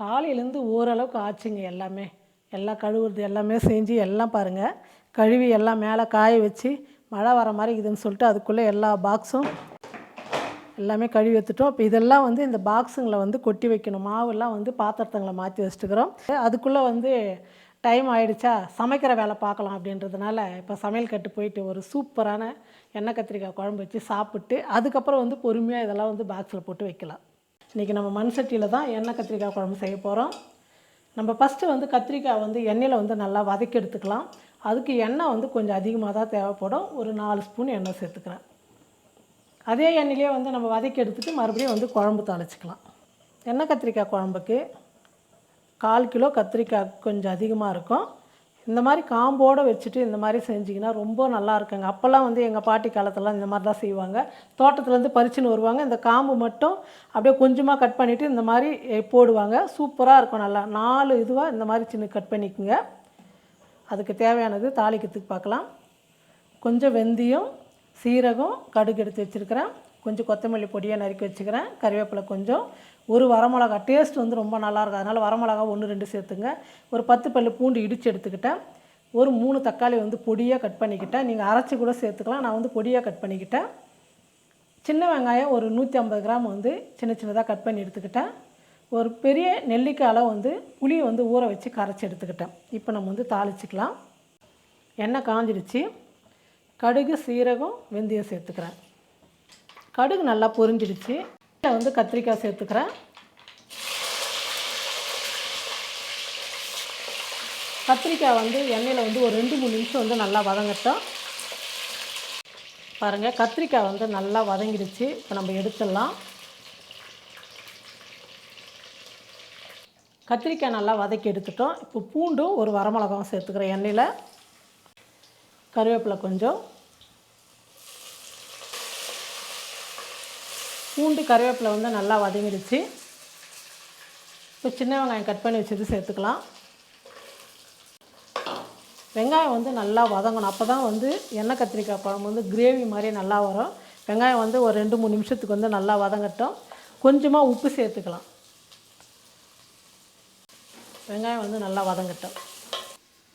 காலையிலேருந்து ஓரளவுக்கு ஆச்சுங்க எல்லாமே. எல்லாம் கழுவுறது எல்லாமே செஞ்சு எல்லாம் பாருங்கள் கழுவி எல்லாம் மேலே காய வச்சு மழை வர மாதிரி இருக்குதுன்னு சொல்லிட்டு அதுக்குள்ளே எல்லா பாக்ஸும் எல்லாமே கழுவி எடுத்துட்டோம். இப்போ இதெல்லாம் வந்து இந்த பாக்ஸுங்களை வந்து கொட்டி வைக்கணும். மாவுலாம் வந்து பாத்திரத்துங்களை மாற்றி வச்சுட்டுக்கிறோம். அதுக்குள்ளே வந்து டைம் ஆயிடுச்சா? சமைக்கிற வேலை பார்க்கலாம் அப்படின்றதுனால இப்போ சமையல் கட்டு போயிட்டு ஒரு சூப்பரான எண்ணெய் கத்திரிக்காய் குழம்பு வச்சு சாப்பிட்டு அதுக்கப்புறம் வந்து பொறுமையாக இதெல்லாம் வந்து பாக்ஸில் போட்டு வைக்கலாம். இன்றைக்கி நம்ம மண் சட்டியில் தான் எண்ணெய் கத்திரிக்காய் குழம்பு செய்ய போகிறோம் நம்ம ஃபஸ்ட்டு வந்து கத்திரிக்காய் வந்து எண்ணெயில் வந்து நல்லா வதக்கி எடுத்துக்கலாம். அதுக்கு எண்ணெய் வந்து கொஞ்சம் அதிகமாக தான் தேவைப்படும். ஒரு நாலு ஸ்பூன் எண்ணெய் சேர்த்துக்கிறேன். அதே எண்ணெயிலே வந்து நம்ம வதக்கி எடுத்துட்டு மறுபடியும் வந்து குழம்பு தாளிச்சிக்கலாம். எண்ணெய் கத்திரிக்காய் குழம்புக்கு கால் கிலோ கத்திரிக்காய் கொஞ்சம் அதிகமாக இருக்கும். இந்த மாதிரி காம்போடு வச்சுட்டு இந்த மாதிரி செஞ்சிங்கன்னா ரொம்ப நல்லா இருக்குங்க. அப்போல்லாம் வந்து எங்கள் பாட்டி காலத்துலலாம் இந்த மாதிரி தான் செய்வாங்க. தோட்டத்துலேருந்து பறிச்சுன்னு வருவாங்க. இந்த காம்பு மட்டும் அப்படியே கொஞ்சமாக கட் பண்ணிவிட்டு இந்த மாதிரி போடுவாங்க. சூப்பராக இருக்கும் நல்லா. நாலு இதுவாக இந்த மாதிரி சின்ன கட் பண்ணிக்கோங்க. அதுக்கு தேவையானது தாளிக்கிறதுக்கு பார்க்கலாம். கொஞ்சம் வெந்தயம் சீரகம் கடுகு எடுத்து வச்சுருக்கிறேன். கொஞ்சம் கொத்தமல்லி பொடியை நறுக்கி வச்சுக்கிறேன். கறிவேப்பிலை கொஞ்சம். ஒரு வரமிளகா டேஸ்ட் வந்து ரொம்ப நல்லாயிருக்கும் அதனால் வரமிளகா ஒன்று ரெண்டு சேர்த்துங்க. ஒரு பத்து பல்லு பூண்டு இடித்து எடுத்துக்கிட்டேன். ஒரு மூணு தக்காளி வந்து பொடியாக கட் பண்ணிக்கிட்டேன். நீங்கள் அரைச்சி கூட சேர்த்துக்கலாம். நான் வந்து பொடியாக கட் பண்ணிக்கிட்டேன். சின்ன வெங்காயம் ஒரு நூற்றி ஐம்பது கிராம் வந்து சின்ன சின்னதாக கட் பண்ணி எடுத்துக்கிட்டேன். ஒரு பெரிய நெல்லிக்காய் அளவு வந்து புளியை வந்து ஊற வச்சு கரைச்சி எடுத்துக்கிட்டேன். இப்போ நம்ம வந்து தாளிச்சிக்கலாம். எண்ணெய் காஞ்சிடுச்சு. கடுகு சீரகம் வெந்தயம் சேர்த்துக்கிறேன். கடுகு நல்லா பொரிஞ்சிடுச்சு. இதில் வந்து கத்திரிக்காய் சேர்த்துக்கிறேன். கத்திரிக்காய் வந்து எண்ணெயில் வந்து ஒரு ரெண்டு மூணு நிமிஷம் வந்து நல்லா வதங்கட்டும். பாருங்கள் கத்திரிக்காய் வந்து நல்லா வதங்கிடுச்சு. இப்போ நம்ம எடுத்துடலாம். கத்திரிக்காய் நல்லா வதக்கி எடுத்துட்டோம். இப்போ பூண்டும் ஒரு வரமிளகாவும் சேர்த்துக்கிறேன் எண்ணெயில். கருவேப்பிலை கொஞ்சம். பூண்டு கருவேப்பிலை வந்து நல்லா வதங்கிடுச்சு. இப்போ சின்ன வெங்காயம் கட் பண்ணி வச்சது சேர்த்துக்கலாம். வெங்காயம் வந்து நல்லா வதங்கணும். அப்போ தான் வந்து எண்ணெய் கத்திரிக்காய் குழம்பு வந்து கிரேவி மாதிரி நல்லா வரும். வெங்காயம் வந்து ஒரு ரெண்டு மூணு நிமிஷத்துக்கு வந்து நல்லா வதங்கட்டும். கொஞ்சமாக உப்பு சேர்த்துக்கலாம். வெங்காயம் வந்து நல்லா வதங்கட்டும்.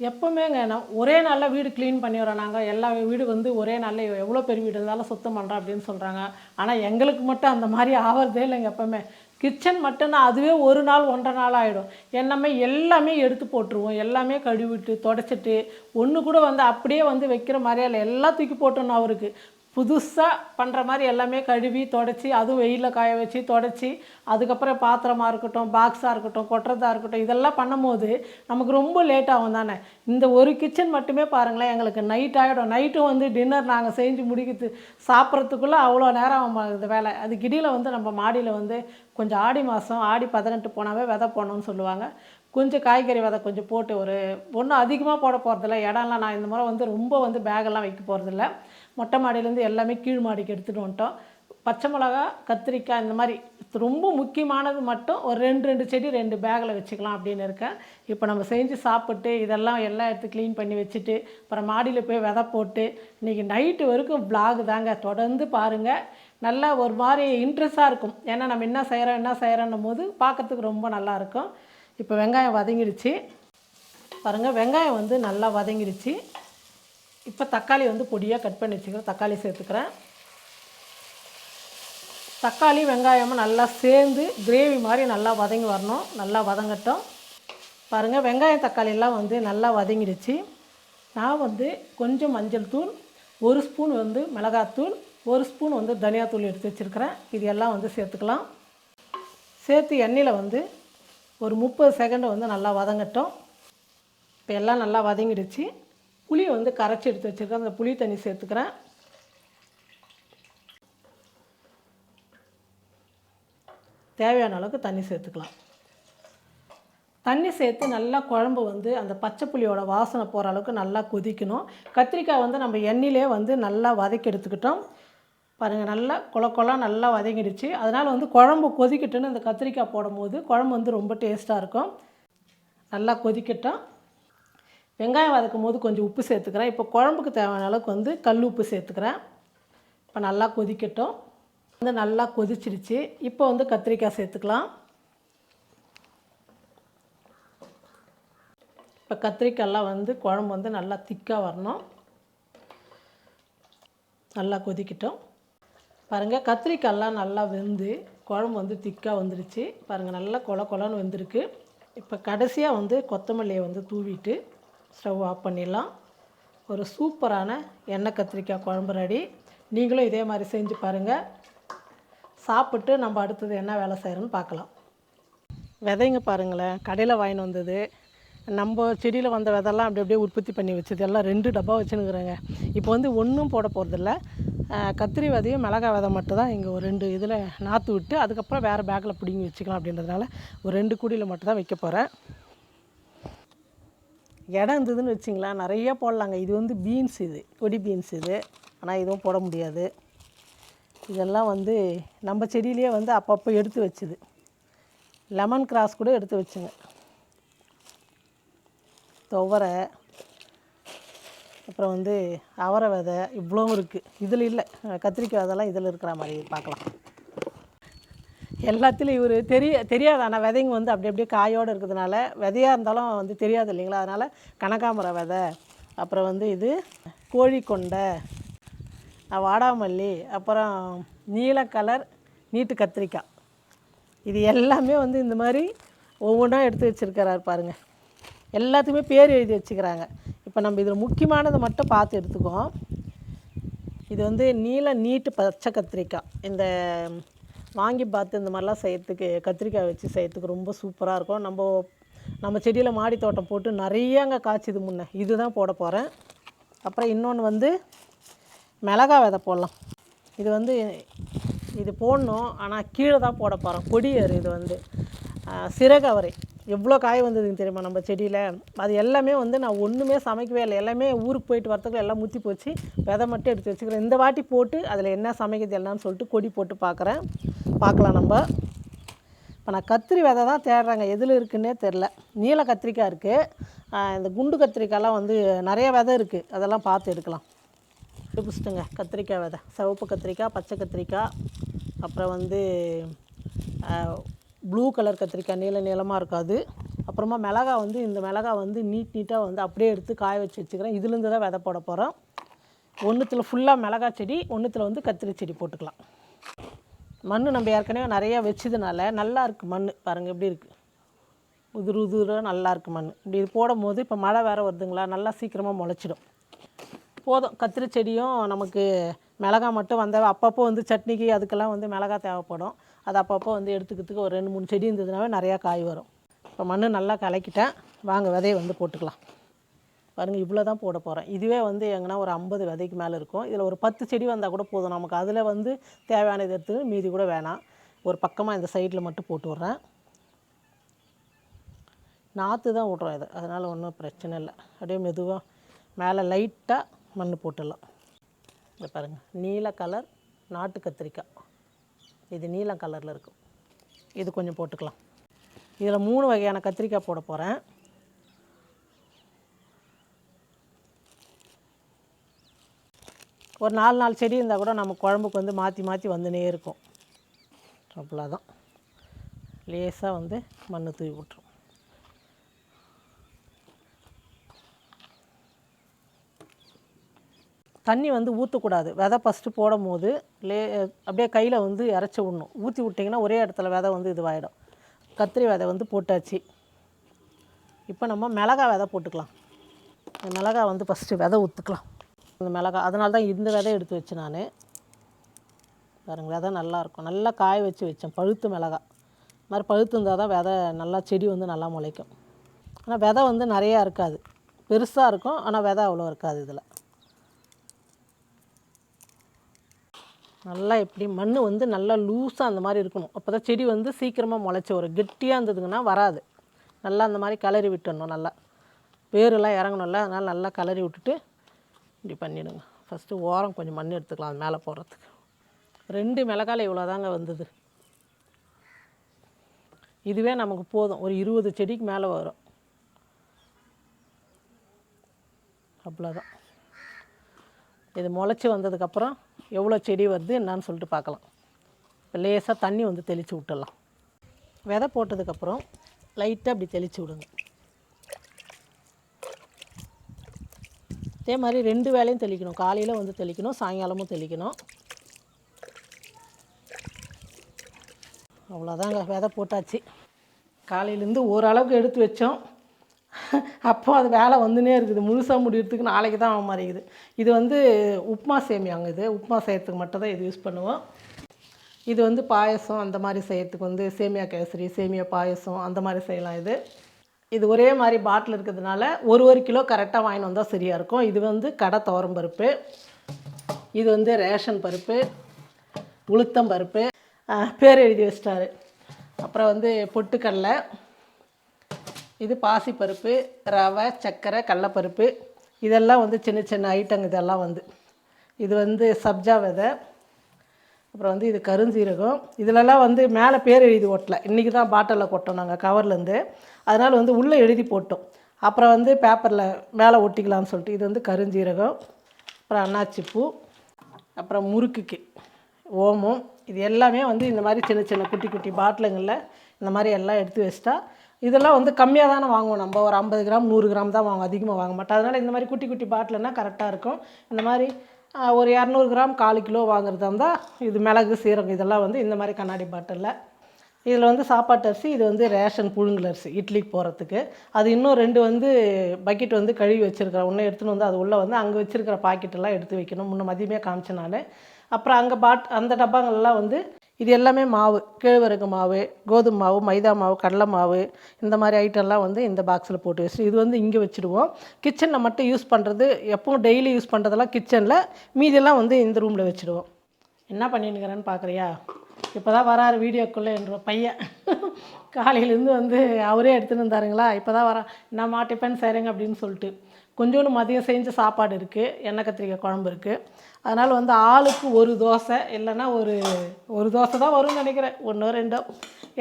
எப்போவுமேங்க நான் ஒரே நாளில் வீடு க்ளீன் பண்ணிடுறோம் நாங்கள் எல்லா வீடு வந்து ஒரே நாளில் எவ்வளோ பெரிய வீடு இருந்தாலும் சுத்தம் பண்ணுறோம் அப்படின்னு சொல்கிறாங்க ஆனால் எங்களுக்கு மட்டும் அந்த மாதிரி ஆகிறதே இல்லைங்க எப்போவுமே. கிச்சன் மட்டும்னா அதுவே ஒரு நாள் ஒன்றரை நாள் ஆகிடும் என்னமே எல்லாமே எடுத்து போட்டுருவோம். எல்லாமே கழுவிட்டு தொடச்சிட்டு ஒன்று கூட வந்து அப்படியே வந்து வைக்கிற மாதிரியே இல்லை. எல்லாம் தூக்கி போட்டோன்னு அவருக்கு. புதுசாக பண்ணுற மாதிரி எல்லாமே கழுவி தொடச்சி அதுவும் வெயிலில் காய வச்சு தொடச்சி அதுக்கப்புறம் பாத்திரமாக இருக்கட்டும் பாக்ஸாக இருக்கட்டும் கொட்டுறதா இருக்கட்டும் இதெல்லாம் பண்ணும்போது நமக்கு ரொம்ப லேட் ஆகும் தானே? இந்த ஒரு கிச்சன் மட்டுமே பாருங்களேன் எங்களுக்கு நைட் ஆகிடும் நைட்டும் வந்து டின்னர் நாங்கள் செஞ்சு முடிக்கிறது சாப்பிட்றதுக்குள்ளே அவ்வளோ நேரம் ஆகும் இந்த வேலை. அது கிடியில் வந்து நம்ம மாடியில் வந்து கொஞ்சம் ஆடி மாதம் ஆடி பதினெட்டு போனாவே விதை போடணும்னு சொல்லுவாங்க. கொஞ்சம் காய்கறி விதை கொஞ்சம் போட்டு ஒரு ஒன்றும் அதிகமாக போட போகிறதில்ல இடம்லாம் நான் இந்த முறை வந்து ரொம்ப வந்து பேகெல்லாம் வைக்க போகிறதில்ல மொட்டை மாடியிலேருந்து எல்லாமே கீழ் மாடிக்கு எடுத்துகிட்டு வந்துட்டோம். பச்சை மிளகா கத்திரிக்காய் இந்த மாதிரி ரொம்ப முக்கியமானது மட்டும் ஒரு ரெண்டு ரெண்டு செடி ரெண்டு பேக்கில் வச்சுக்கலாம் அப்படின்னு இருக்கேன். இப்போ நம்ம செஞ்சு சாப்பிட்டு இதெல்லாம் எல்லா இடத்து க்ளீன் பண்ணி வச்சுட்டு அப்புறம் மாடியில் போய் விதை போட்டு இன்றைக்கி நைட்டு வரைக்கும் பிளாக் தாங்க. தொடர்ந்து பாருங்கள் நல்லா ஒரு மாதிரி இன்ட்ரெஸ்ட்டாக இருக்கும். ஏன்னா நம்ம என்ன செய்கிறோம் என்ன செய்கிறோன்னும் போது பார்க்கறதுக்கு ரொம்ப நல்லா இருக்கும். இப்போ வெங்காயம் வதங்கிடுச்சு. பாருங்கள் வெங்காயம் வந்து நல்லா வதங்கிடுச்சு. இப்போ தக்காளி வந்து பொடியாக கட் பண்ணி வச்சுக்கிறேன். தக்காளி சேர்த்துக்கிறேன். தக்காளி வெங்காயமும் நல்லா சேர்ந்து கிரேவி மாதிரி நல்லா வதங்கி வரணும். நல்லா வதங்கட்டும். பாருங்கள் வெங்காயம் தக்காளியெல்லாம் வந்து நல்லா வதங்கிடுச்சு. நான் வந்து கொஞ்சம் மஞ்சள் தூள் ஒரு ஸ்பூன் வந்து மிளகாத்தூள் ஒரு ஸ்பூன் வந்து தனியாத்தூள் எடுத்து வச்சுருக்கிறேன். இது எல்லாம் வந்து சேர்த்துக்கலாம். சேர்த்து எண்ணெயில் வந்து ஒரு முப்பது செகண்டை வந்து நல்லா வதங்கட்டும். இப்போ எல்லாம் நல்லா வதங்கிடுச்சு. புளியை வந்து கரைச்சி எடுத்து வச்சுருக்கேன். அந்த புளி தண்ணி சேர்த்துக்கிறேன். தேவையான அளவுக்கு தண்ணி சேர்த்துக்கலாம். தண்ணி சேர்த்து நல்லா குழம்பு வந்து அந்த பச்சை புளியோட வாசனை போகிற அளவுக்கு நல்லா கொதிக்கணும். கத்திரிக்காய் வந்து நம்ம எண்ணெயிலே வந்து நல்லா வதக்கி எடுத்துக்கிட்டோம். பாருங்கள் நல்லா குள கொல நல்லா வதங்கிடுச்சு. அதனால் வந்து குழம்பு கொதிக்கட்டுன்னு இந்த கத்திரிக்காய் போடும்போது குழம்பு வந்து ரொம்ப டேஸ்ட்டாக இருக்கும். நல்லா கொதிக்கட்டும். வெங்காயம் வதக்கும் போது கொஞ்சம் உப்பு சேர்த்துக்கிறேன். இப்போ குழம்புக்கு தேவையான அளவுக்கு வந்து கல் உப்பு சேர்த்துக்கிறேன். இப்போ நல்லா கொதிக்கட்டும். வந்து நல்லா கொதிச்சிருச்சு. இப்போ வந்து கத்திரிக்காய் சேர்த்துக்கலாம். இப்போ கத்திரிக்காயெல்லாம் வந்து குழம்பு வந்து நல்லா திக்காக வரணும். நல்லா கொதிக்கட்டும். பாருங்கள் கத்திரிக்காயெல்லாம் நல்லா வெந்து குழம்பு வந்து திக்காக வந்துருச்சு. பாருங்கள் நல்லா கொல கொலன்னு வெந்திருக்கு. இப்போ கடைசியாக வந்து கொத்தமல்லியை வந்து தூவிட்டு ஸ்டவ் ஆஃப் பண்ணிடலாம். ஒரு சூப்பரான எண்ணெய் கத்திரிக்காய் குழம்பு ரெடி. நீங்களும் இதே மாதிரி செஞ்சு பாருங்கள் சாப்பிட்டு நம்ம அடுத்தது என்ன வேலை செய்கிறோன்னு பார்க்கலாம். விதைங்க பாருங்களேன். கடையில் வாங்கின்னு வந்தது. நம்ம செடியில் வந்த விதெல்லாம் அப்படி அப்படியே உற்பத்தி பண்ணி வச்சது. எல்லாம் ரெண்டு டப்பா வச்சுனுக்குறேங்க இப்போ வந்து ஒன்றும் போட போகிறதில்ல கத்திரி விதையும் மிளகாய் விதை மட்டும் தான் இங்கே ஒரு ரெண்டு இதில் நாற்று விட்டு அதுக்கப்புறம் வேறு பேக்கில் பிடிங்கி வச்சுக்கலாம் அப்படின்றதுனால ஒரு ரெண்டு குடியில் மட்டும் தான் வைக்க போகிறேன் இடம் இருந்ததுன்னு வச்சிங்களேன் நிறைய போடலாங்க. இது வந்து பீன்ஸ் இது கொடி பீன்ஸ் இது. ஆனால் இதுவும் போட முடியாது. இதெல்லாம் வந்து நம்ம செடியிலேயே வந்து அப்பப்போ எடுத்து வச்சுது. லெமன் கிராஸ் கூட எடுத்து வச்சுங்க. துவரை அப்புறம் வந்து அவரை விதை இவ்வளோவும் இருக்குது இதில் இல்லை. கத்திரிக்காய் விதைலாம் இதில் இருக்கிற மாதிரி பார்க்கலாம். எல்லாத்துலேயும் இவர் தெரிய தெரியாது? ஆனால் விதைங்க வந்து அப்படி அப்படியே காயோடு இருக்கிறதுனால விதையாக இருந்தாலும் வந்து தெரியாது இல்லைங்களா? அதனால் கனகாமரம் விதை அப்புறம் வந்து இது கோழிக்கொண்டை கொண்டை வாடாமல்லி அப்புறம் நீல கலர் நீட்டு கத்திரிக்காய். இது எல்லாமே வந்து இந்த மாதிரி ஒவ்வொன்றா எடுத்து வச்சுருக்கிறாரு பாருங்கள் எல்லாத்துக்குமே பேர் எழுதி வச்சுக்கிறாங்க. இப்போ நம்ம இதில் முக்கியமானதை மட்டும் பார்த்து எடுத்துக்குவோம். இது வந்து நீல நீட்டு பச்சை கத்திரிக்காய். இந்த வாங்கி பார்த்து இந்த மாதிரிலாம் செய்யறதுக்கு கத்திரிக்காய் வச்சு செய்யறதுக்கு ரொம்ப சூப்பராக இருக்கும். நம்ம நம்ம செடியில் மாடி தோட்டம் போட்டு நிறையங்க காய்ச்சிது முன்ன. இதுதான் போட போகிறேன் அப்புறம் இன்னொன்று வந்து மிளகா விதை போடலாம். இது வந்து இது போடணும். ஆனால் கீழே தான் போட போகிறோம் கொடியேறு இது வந்து. சிறகவரை எவ்வளோ காய் வந்ததுன்னு தெரியுமா நம்ம செடியில்? அது எல்லாமே வந்து நான் ஒன்றுமே சமைக்கவே இல்லை. எல்லாமே ஊருக்கு போயிட்டு வரத்துக்குள்ள எல்லாம் முத்தி போச்சு. விதை மட்டும் எடுத்து வச்சுக்கிறேன். இந்த வாட்டி போட்டு அதில் என்ன சமைக்கிறது எல்லாம்னு சொல்லிட்டு கொடி போட்டு பார்க்குறேன். பார்க்கலாம் நம்ம. இப்போ நான் கத்திரி விதை தான் தேடுறேங்க. எதில் இருக்குன்னே தெரில நீல கத்திரிக்காய் இருக்குது இந்த குண்டு கத்திரிக்காயெலாம் வந்து நிறைய விதை இருக்குது அதெல்லாம் பார்த்து எடுக்கலாம். பிடிச்சிட்டுங்க. கத்திரிக்காய் விதை. சிவப்பு கத்திரிக்காய் பச்சை கத்திரிக்காய் அப்புறம் வந்து ப்ளூ கலர் கத்திரிக்காய் நீல நீளமாக இருக்காது அப்புறமா மிளகா வந்து இந்த மிளகா வந்து நீட் நீட்டாக வந்து அப்படியே எடுத்து காய வச்சு வச்சுக்கிறேன். இதுலேருந்து தான் விதை போட போகிறோம் ஒன்றுத்தில் ஃபுல்லாக மிளகா செடி ஒன்றுத்தில் வந்து கத்திரி செடி போட்டுக்கலாம். மண் நம்ம ஏற்கனவே நிறையா வச்சதுனால நல்லா இருக்குது மண் பாருங்கள் எப்படி இருக்குது உதுரு உதிராக நல்லா இருக்குது மண் இப்படி இது போடும்போது இப்போ மழை வேறு வருதுங்களா? நல்லா சீக்கிரமாக முளைச்சிடும். போதும். கத்திரி செடியும் நமக்கு மிளகா மட்டும் வந்தால் அப்பப்போ வந்து சட்னிக்கு அதுக்கெல்லாம் வந்து மிளகா தேவைப்படும். அது அப்பப்போ வந்து எடுத்துக்கிறதுக்கு ஒரு ரெண்டு மூணு செடி இருந்ததுனாவே நிறையா காய் வரும். இப்போ மண் நல்லா கலக்கிட்டேன் வாங்க விதையை வந்து போட்டுக்கலாம். பாருங்கள் இவ்வளோ தான் போட போகிறேன் இதுவே வந்து எங்கன்னா ஒரு ஐம்பது விதைக்கு மேலே இருக்கும். இதில் ஒரு பத்து செடி வந்தால் கூட போதும். நமக்கு அதில் வந்து தேவையானது எடுத்து மீதி கூட வேணாம். ஒரு பக்கமாக இந்த சைடில் மட்டும் போட்டு விட்றேன். நாற்று தான் விட்றோம் இது. அதனால் ஒன்றும் பிரச்சனை இல்லை. அப்படியே மெதுவாக மேலே லைட்டாக மண் போட்டுடலாம். இதை பாருங்கள் நீல கலர் நாட்டு கத்திரிக்காய். இது நீல கலரில் இருக்கும். இது கொஞ்சம் போட்டுக்கலாம். இதில் மூணு வகையான கத்திரிக்காய் போட போகிறேன் ஒரு நாலு நாலு செடி இருந்தால் கூட நம்ம குழம்புக்கு வந்து மாற்றி மாற்றி வந்துனே இருக்கும். அவ்வளோதான் லேசாக வந்து மண் தூவி விட்டுரும் தண்ணி வந்து ஊற்றக்கூடாது விதை ஃபஸ்ட்டு போடும் போது லே அப்படியே கையில் வந்து இறச்சி விடணும். ஊற்றி விட்டிங்கன்னா ஒரே இடத்துல விதை வந்து இதுவாகிடும் கத்திரி விதை வந்து போட்டாச்சு. இப்போ நம்ம மிளகா விதை போட்டுக்கலாம். மிளகா வந்து ஃபஸ்ட்டு விதை ஊற்றுக்கலாம் இந்த மிளகா அதனால தான் இந்த விதை எடுத்து வச்சேன் நான். பாருங்க விதை நல்லாயிருக்கும் நல்லா காய வச்சு வச்சேன் பழுத்து மிளகா. இது மாதிரி பழுத்து இருந்தால் தான் விதை நல்லா செடி வந்து நல்லா முளைக்கும். ஆனால் விதை வந்து நிறையா இருக்காது. பெருசாக இருக்கும் ஆனால் விதை அவ்வளோ இருக்காது இதில். நல்லா எப்படி மண் வந்து நல்லா லூஸாக அந்த மாதிரி இருக்கணும். அப்போ தான் செடி வந்து சீக்கிரமாக முளைச்சி வரும் கெட்டியாக இருந்ததுங்கன்னா வராது. நல்லா அந்த மாதிரி கலரி விட்டுடணும் நல்லா. வேரெல்லாம் இறங்கணும்ல அதனால் நல்லா கலரி விட்டுட்டு இப்படி பண்ணிவிடுங்க ஃபஸ்ட்டு ஓரம் கொஞ்சம் மண் எடுத்துக்கலாம் அது மேலே போடுறதுக்கு ரெண்டு மிளகால இவ்வளோ தாங்க வந்தது. இதுவே நமக்கு போதும். ஒரு இருபது செடிக்கு மேலே வரும். அவ்வளோதான் இது முளைச்சி வந்ததுக்கப்புறம் எவ்வளோ செடி வருது என்னான்னு சொல்லிட்டு பார்க்கலாம். இப்போ லேசாக தண்ணி வந்து தெளித்து விட்டுடலாம். விதை போட்டதுக்கப்புறம் லைட்டாக அப்படி தெளித்து விடுங்க. அதே மாதிரி ரெண்டு வேலையும் தெளிக்கணும். காலையில் வந்து தெளிக்கணும் சாயங்காலமும் தெளிக்கணும். அவ்வளோதாங்க விதை போட்டாச்சு. காலையிலேருந்து ஓரளவுக்கு எடுத்து வச்சோம். அப்போது அது வேலை வந்துனே இருக்குது. முழுசாக முடியறதுக்கு நாளைக்கு தான் ஆக மாறிக்குது இது வந்து உப்புமா சேமியாங்க இது. உப்புமா செய்கிறதுக்கு மட்டும்தான் இது யூஸ் பண்ணுவோம். இது வந்து பாயசம் அந்த மாதிரி செய்கிறதுக்கு வந்து சேமியா கேசரி சேமியா பாயசம் அந்த மாதிரி செய்யலாம் இது. இது ஒரே மாதிரி பாட்டில் இருக்கிறதுனால ஒரு ஒரு கிலோ கரெக்டாக வாங்கிட்டு வந்தால் சரியாக இருக்கும். இது வந்து கடை துவரம் பருப்பு. இது வந்து ரேஷன் பருப்பு உளுத்தம் பருப்பு பேர் எழுதி வச்சிட்டாரு. அப்புறம் வந்து பொட்டுக்கடலை இது பாசிப்பருப்பு ரவை சர்க்கரை கடலப்பருப்பு. இதெல்லாம் வந்து சின்ன சின்ன ஐட்டங்க இதெல்லாம் வந்து. இது வந்து சப்ஜா விதை. அப்புறம் வந்து இது கருஞ்சீரகம். இதிலெல்லாம் வந்து மேலே பேர் எழுதி ஒட்டலை. இன்றைக்கி தான் பாட்டிலில் கொட்டோம் நாங்கள் கவர்லேருந்து அதனால் வந்து உள்ளே எழுதி போட்டோம். அப்புறம் வந்து பேப்பரில் மேலே ஒட்டிக்கலாம்னு சொல்லிட்டு இது வந்து கருஞ்சீரகம் அப்புறம் அன்னாச்சிப்பூ அப்புறம் முறுக்குக்கு ஓமம். இது எல்லாமே வந்து இந்த மாதிரி சின்ன சின்ன குட்டி குட்டி பாட்டிலுங்களில் இந்த மாதிரி எல்லாம் எடுத்து வச்சிட்டா இதெல்லாம் வந்து கம்மியாக தானே வாங்குவோம் நம்ம. ஒரு ஐம்பது கிராம் நூறு கிராம் தான் வாங்குவோம் அதிகமாக வாங்க மாட்டோம். அதனால் இந்த மாதிரி குட்டி குட்டி பாட்டில்னா கரெக்டாக இருக்கும். இந்த மாதிரி ஒரு இரநூறு கிராம் கால் கிலோ வாங்குறதா இருந்தால் இது மிளகு சீரகம் இதெல்லாம் வந்து இந்த மாதிரி கண்ணாடி பாட்டிலில். இதில் வந்து சாப்பாட்டு அரிசி இது வந்து ரேஷன் புழுங்கல் அரிசி இட்லிக்கு போகிறதுக்கு அது இன்னும் ரெண்டு வந்து பக்கெட் வந்து கழுவி வச்சுருக்கிறேன். ஒன்று எடுத்துன்னு வந்து அது உள்ளே வந்து அங்கே வச்சுருக்கிற பாக்கெட்டெல்லாம் எடுத்து வைக்கணும். முன்ன மதியமே காமிச்சேன் நான். அப்புறம் அங்கே பாட் அந்த டப்பாங்கள்லாம் வந்து இது எல்லாமே மாவு கேழ்வரகு மாவு கோதுமை மாவு மைதா மாவு கடலை மாவு இந்த மாதிரி ஐட்டம்லாம் வந்து இந்த பாக்ஸில் போட்டு வச்சு இது வந்து இங்கே வச்சுடுவோம். கிச்சனில் மட்டும் யூஸ் பண்ணுறது எப்பவும் டெய்லி யூஸ் பண்ணுறதெல்லாம் கிச்சனில் மீதியெல்லாம் வந்து இந்த ரூமில் வச்சுடுவோம். என்ன பண்ணினுக்கிறேன்னு பார்க்குறியா இப்போ தான் வராரு வீடியோக்குள்ளே என்ற பையன். காலையிலேருந்து வந்து அவரே எடுத்துன்னு வந்தாருங்களா? இப்போ தான் வரா என்னம்மா டிஃபன் செய்கிறேங்க அப்படின்னு சொல்லிட்டு. கொஞ்சோண்டு மதியம் செஞ்ச சாப்பாடு இருக்குது எண்ணெய் கத்திரிக்காய் குழம்பு இருக்குது அதனால் வந்து ஆளுக்கு ஒரு தோசை இல்லைன்னா ஒரு ஒரு தோசை தான் வரும்னு நினைக்கிறேன். ஒன்றோ ரெண்டோ.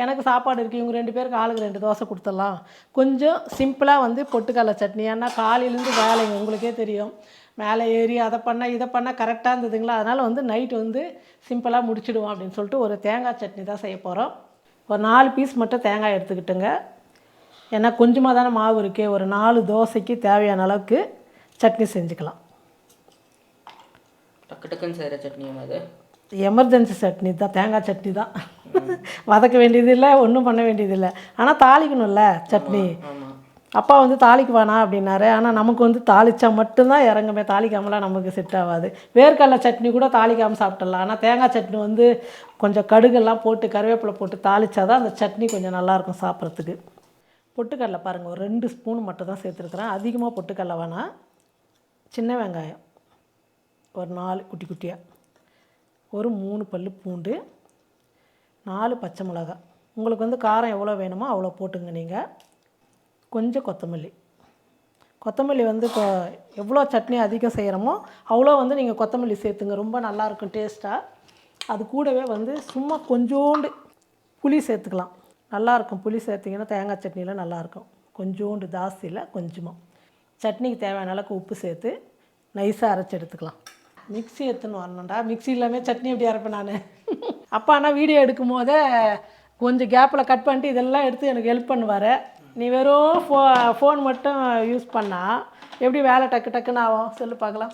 எனக்கு சாப்பாடு இருக்குது இவங்க ரெண்டு பேருக்கு ஆளுக்கு ரெண்டு தோசை கொடுத்துடலாம். கொஞ்சம் சிம்பிளாக வந்து பொட்டுக்கடலை சட்னி. ஏன்னா காலையிலேருந்து வேலைங்க. உங்களுக்கே தெரியும். மேலே ஏறி அதை பண்ணால் இதை பண்ணால் கரெக்டாக இருந்ததுங்களா? அதனால் வந்து நைட் வந்து சிம்பிளாக முடிச்சிடுவோம் அப்படின்னு சொல்லிட்டு ஒரு தேங்காய் சட்னி தான் செய்ய போகிறோம் ஒரு நாலு பீஸ் மட்டும் தேங்காய் எடுத்துக்கிட்டுங்க. ஏன்னா கொஞ்சமாக தானே மாவு இருக்கே. ஒரு நாலு தோசைக்கு தேவையான அளவுக்கு சட்னி செஞ்சுக்கலாம். டக்கு டக்குன்னு செய்கிற சட்னியும் அது? எமர்ஜென்சி சட்னி தான் தேங்காய் சட்னி தான். வதக்க வேண்டியதில்லை ஒன்றும் பண்ண வேண்டியதில்லை. ஆனால் தாளிக்கணும்ல சட்னி. அப்பா வந்து தாளிக்கு வேணாம் அப்படின்னாரு. ஆனால் நமக்கு வந்து தாளிச்சா மட்டும்தான் இறங்குமே தாளிக்காமலாம் நமக்கு செட் ஆகாது வேர்க்கடலை சட்னி கூட தாளிக்காமல் சாப்பிட்றலாம் ஆனால் தேங்காய் சட்னி வந்து கொஞ்சம் கடுகெல்லாம் போட்டு கருவேப்பிலை போட்டு தாளிச்சா தான் அந்த சட்னி கொஞ்சம் நல்லாயிருக்கும் சாப்பிட்றதுக்கு. பொட்டுக்கடலை பாருங்கள் ஒரு ரெண்டு ஸ்பூன் மட்டும் தான் சேர்த்துருக்குறேன். அதிகமாக பொட்டுக்கடலை வேணாம். சின்ன வெங்காயம். ஒரு நாலு குட்டி குட்டியாக ஒரு மூணு பல்லு பூண்டு நாலு பச்சை மிளகா. உங்களுக்கு வந்து காரம் எவ்வளோ வேணுமோ அவ்வளோ போட்டுங்க நீங்கள் கொஞ்சம் கொத்தமல்லி. கொத்தமல்லி வந்து இப்போ எவ்வளோ சட்னி அதிகம் செய்கிறோமோ அவ்வளோ வந்து நீங்கள் கொத்தமல்லி சேர்த்துங்க. ரொம்ப நல்லாயிருக்கும் டேஸ்ட்டாக அது கூடவே வந்து சும்மா கொஞ்சோண்டு புளி சேர்த்துக்கலாம். நல்லாயிருக்கும் புளி சேர்த்திங்கன்னா தேங்காய் சட்னியில் நல்லாயிருக்கும் கொஞ்சோண்டு ஜாஸ்தியில் கொஞ்சமாக சட்னிக்கு தேவையான அளவுக்கு உப்பு சேர்த்து நைஸாக அரைச்சி எடுத்துக்கலாம். மிக்ஸி எடுத்துன்னு வரணும்டா. மிக்ஸி இல்லாமல் சட்னி எப்படி அரைப்பேன் நான்? அப்பா ஆனால் வீடியோ எடுக்கும் போதே கொஞ்சம் கேப்பில் கட் பண்ணிட்டு இதெல்லாம் எடுத்து எனக்கு ஹெல்ப் பண்ணுவார். நீ வெறும் ஃபோ ஃபோன் மட்டும் யூஸ் பண்ணால் எப்படி வேலை டக்கு டக்குன்னு ஆகும்? சொல்லு பார்க்கலாம்.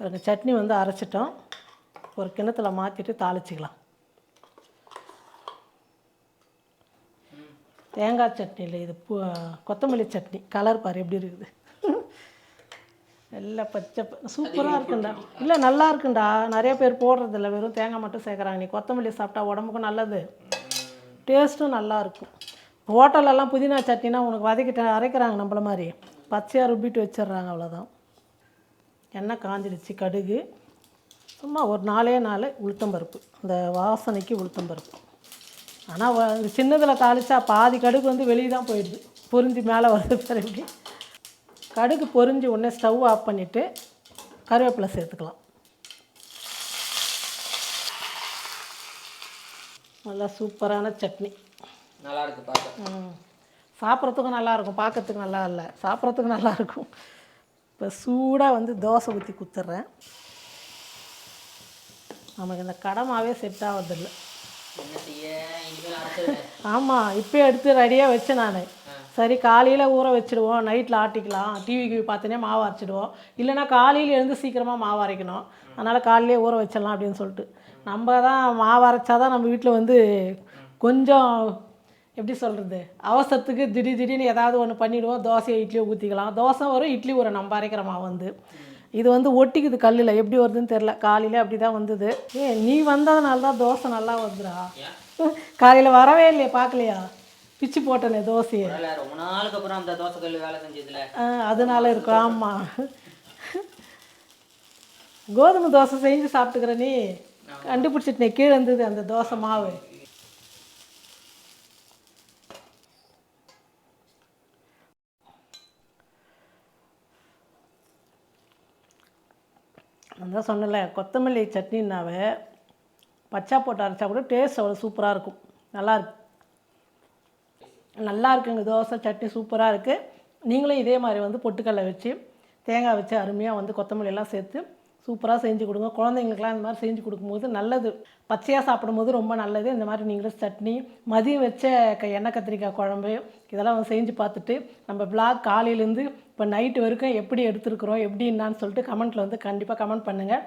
எனக்கு சட்னி வந்து அரைச்சிட்டோம். ஒரு கிணத்துல மாற்றிட்டு தாளிச்சிக்கலாம். தேங்காய் சட்னியில் இது பூ கொத்தமல்லி சட்னி கலர் பாரு எப்படி இருக்குது. எல்லாம் பச்சை சூப்பராக இருக்குண்டா. இல்லை நல்லா இருக்குண்டா. நிறைய பேர் போடுறதில்ல. வெறும் தேங்காய் மட்டும் சேர்க்குறாங்க. நீ கொத்தமல்லி சாப்பிட்டா உடம்புக்கும் நல்லது. டேஸ்ட்டும் நல்லா இருக்கும். ஹோட்டலெல்லாம் புதினா சட்னினா உனக்கு வதக்கிட்டு அரைக்கிறாங்க நம்மள மாதிரி. பச்சையாக ருப்பிட்டு வச்சிடுறாங்க அவ்வளோதான் எண்ணெய் காஞ்சிடுச்சு கடுகு. சும்மா ஒரு நாலே நாலு உளுத்தம்பருப்பு. இந்த வாசனைக்கு உளுத்தம்பருப்பு. ஆனால் சின்னதில் தாளிச்சா பாதி கடுகு வந்து வெளியே தான் போயிடுது. பொரிஞ்சு மேலே வருது பிறகு கடுகு பொரிஞ்சு உடனே ஸ்டவ் ஆஃப் பண்ணிவிட்டு கருவேப்பிலை சேர்த்துக்கலாம். நல்லா சூப்பரான சட்னி. நல்லா இருக்கு பார்க்க. ம். சாப்பிட்றதுக்கும் நல்லாயிருக்கும் பார்க்கறதுக்கு நல்லா இல்லை. சாப்பிட்றதுக்கு நல்லாயிருக்கும் இப்போ சூடாக வந்து தோசை ஊற்றி குத்துட்றேன் நமக்கு இந்த கடமாவே செட் ஆகுறதில்ல ஆமாம் இப்போ எடுத்து ரெடியாக வச்சேன் நான். சரி காலையில் ஊற வச்சுடுவோம். நைட்டில் ஆட்டிக்கலாம். டிவிக்கு பார்த்தோன்னே மாவு அரைச்சிடுவோம். இல்லைன்னா காலையில் எழுந்து சீக்கிரமாக மாவு அரைக்கணும். அதனால் காலையிலே ஊற வச்சிடலாம் அப்படின்னு சொல்லிட்டு. நம்ம தான் மாவு அரைச்சா தான் நம்ம வீட்டில் வந்து கொஞ்சம் எப்படி சொல்கிறது அவசரத்துக்கு திடீர் திடீர்னு ஏதாவது ஒன்று பண்ணிவிடுவோம் தோசையை இட்லியோ ஊற்றிக்கலாம் தோசை வரும் இட்லி வரும். நம்ம அரைக்கிற மாவு வந்து. இது வந்து ஒட்டிக்குது கல்லில். எப்படி வருதுன்னு தெரில காலையில் அப்படி தான் வந்தது. ஏ நீ வந்ததுனால தான் தோசை நல்லா வந்துடா காலையில் வரவே இல்லையே பார்க்கலையா? பிச்சு போட்டனே தோசையை. ரொம்ப நாளுக்கு அப்புறம் அந்த தோசை கல் வேலை செஞ்சதுல. அதனால இருக்கும். ஆமாம் கோதுமை தோசை செஞ்சு சாப்பிட்டுக்கிற நீ. கண்டுபிடிச்சிட்டு கீழே இருந்தது அந்த தோசை மாவு. நான் தான் சொன்னல கொத்தமல்லி சட்னின்னாவே பச்சா போட்டு அரைச்சா கூட டேஸ்ட் அவ்வளோ சூப்பராக இருக்கும். நல்லா இருக்கு. நல்லா இருக்குங்க. தோசை சட்னி சூப்பராக இருக்குது நீங்களும் இதே மாதிரி வந்து பொட்டுக்கடலை வச்சு தேங்காய் வச்சு அருமையாக வந்து கொத்தமல்லி எல்லாம் சேர்த்து சூப்பராக செஞ்சு கொடுங்க. குழந்தைங்களுக்குலாம் இந்த மாதிரி செஞ்சு கொடுக்கும்போது நல்லது. பச்சையாக சாப்பிடும்போது ரொம்ப நல்லது. இந்த மாதிரி நீங்களும் சட்னி மதியம் வச்ச க எண்ணெய் கத்திரிக்காய் குழம்பு இதெல்லாம் வந்து செஞ்சு பார்த்துட்டு நம்ம பிளாக் காலையிலேருந்து இப்போ நைட்டு வரைக்கும் எப்படி எடுத்துருக்குறோம் எப்படி என்னான்னு சொல்லிட்டு கமெண்ட்டில் வந்து கண்டிப்பாக கமெண்ட் பண்ணுங்கள்